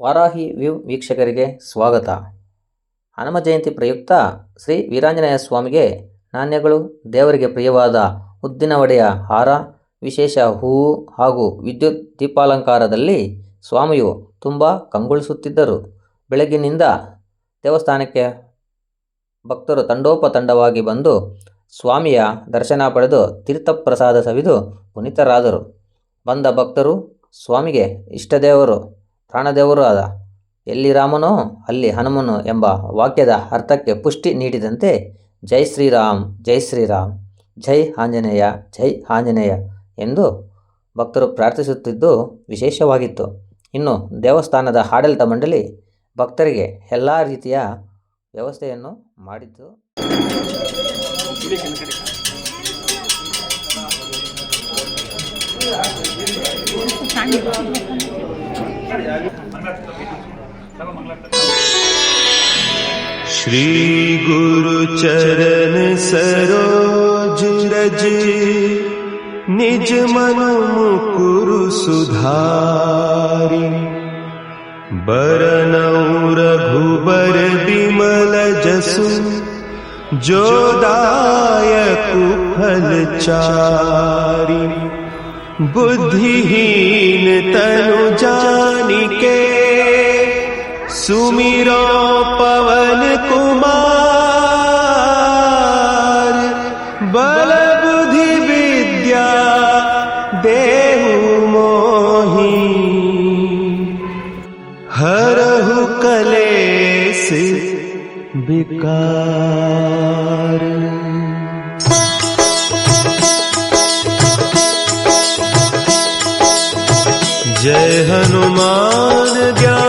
Varahi view ವೀಕ್ಷಕರಿಗೆ ಸ್ವಾಗತ. ಹನುಮ ಜಯಂತಿ ಪ್ರಯುಕ್ತ ಶ್ರೀ ವೀರಾಂಜನೇಯ ಸ್ವಾಮಿಗೆ ನಾಣ್ಯಗಳು, ದೇವರಿಗೆ ಪ್ರಿಯವಾದ ಉದ್ದಿನ ವಡೆಯ ಹಾರ, ವಿಶೇಷ ಹೂವು ಹಾಗೂ ವಿದ್ಯುತ್ ದೀಪಾಲಂಕಾರದಲ್ಲಿ ಸ್ವಾಮಿಯು ತುಂಬ ಕಂಗೊಳಿಸುತ್ತಿದ್ದರು. ಬೆಳಗ್ಗಿನಿಂದ ದೇವಸ್ಥಾನಕ್ಕೆ ಭಕ್ತರು ತಂಡೋಪತಂಡವಾಗಿ ಬಂದು ಸ್ವಾಮಿಯ ದರ್ಶನ ಪಡೆದು ತೀರ್ಥಪ್ರಸಾದ ಸವಿದು ಪುನೀತರಾದರು. ಬಂದ ಭಕ್ತರು ಸ್ವಾಮಿಗೆ, ಇಷ್ಟದೇವರು ಪ್ರಾಣದೇವರು ಆದ ಎಲ್ಲಿ ರಾಮನೋ ಅಲ್ಲಿ ಹನುಮನು ಎಂಬ ವಾಕ್ಯದ ಅರ್ಥಕ್ಕೆ ಪುಷ್ಟಿ ನೀಡಿದಂತೆ ಜೈ ಶ್ರೀರಾಮ್ ಜೈ ಶ್ರೀರಾಮ್, ಜೈ ಆಂಜನೇಯ ಜೈ ಆಂಜನೇಯ ಎಂದು ಭಕ್ತರು ಪ್ರಾರ್ಥಿಸುತ್ತಿದ್ದು ವಿಶೇಷವಾಗಿತ್ತು. ಇನ್ನು ದೇವಸ್ಥಾನದ ಆಡಳಿತ ಮಂಡಳಿ ಭಕ್ತರಿಗೆ ಎಲ್ಲ ರೀತಿಯ ವ್ಯವಸ್ಥೆಯನ್ನು ಮಾಡಿದ್ದು श्री गुरु चरण सरोज रज निज मन मुकुरु सुधारि जसु जो दायकु फल चारि। बुद्धिहीन तनु जानिके, सुमिरो पवन कुमार। बल बुद्धि विद्या देहु मोहि। हरहु कलेस विकार जय हनुमान ज्ञान